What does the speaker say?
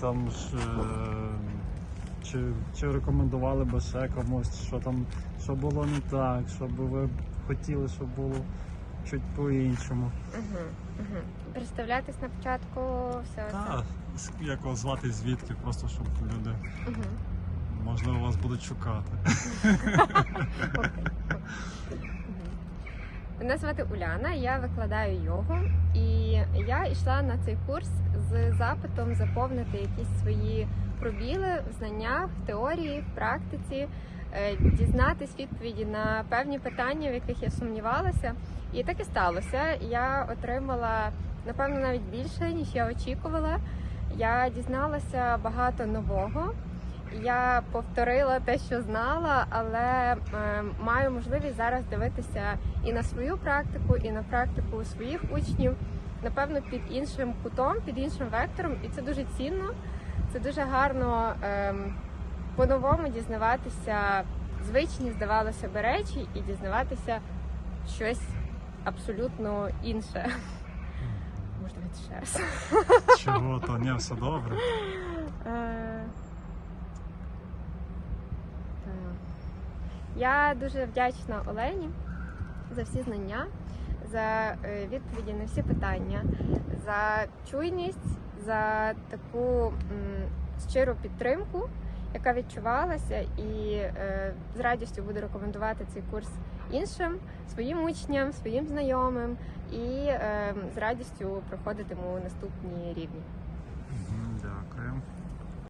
Там ж е, чи, чи рекомендували би ще комусь, що там що було не так, що би ви хотіли, щоб було чуть по-іншому. Угу, угу. Представлятись на початку все це. Та як вас звати звідки, просто щоб люди Угу. можливо вас будуть шукати. Мене звати Уляна, я викладаю йогу, і йшла на цей курс з запитом заповнити якісь свої пробіли в знаннях, в теорії, в практиці, е, дізнатись відповіді на певні питання, в яких я сумнівалася. І так і сталося. Я отримала напевно навіть більше, ніж я очікувала. Я дізналася багато нового. Я повторила те, що знала, але е, маю можливість зараз дивитися і на свою практику, і на практику своїх учнів, напевно, під іншим кутом, під іншим вектором, і це дуже цінно. Це дуже гарно ем, по-новому дізнаватися звичні, здавалося би, речі, і дізнаватися щось абсолютно інше. Можна давайте ще раз. Чого то ні, все добре. Е. Я дуже вдячна Олені за всі знання, за е, відповіді на всі питання, за чуйність, за таку щиру підтримку, яка відчувалася, і е, з радістю буду рекомендувати цей курс іншим своїм учням, своїм знайомим, і е, з радістю проходитиму наступні рівні.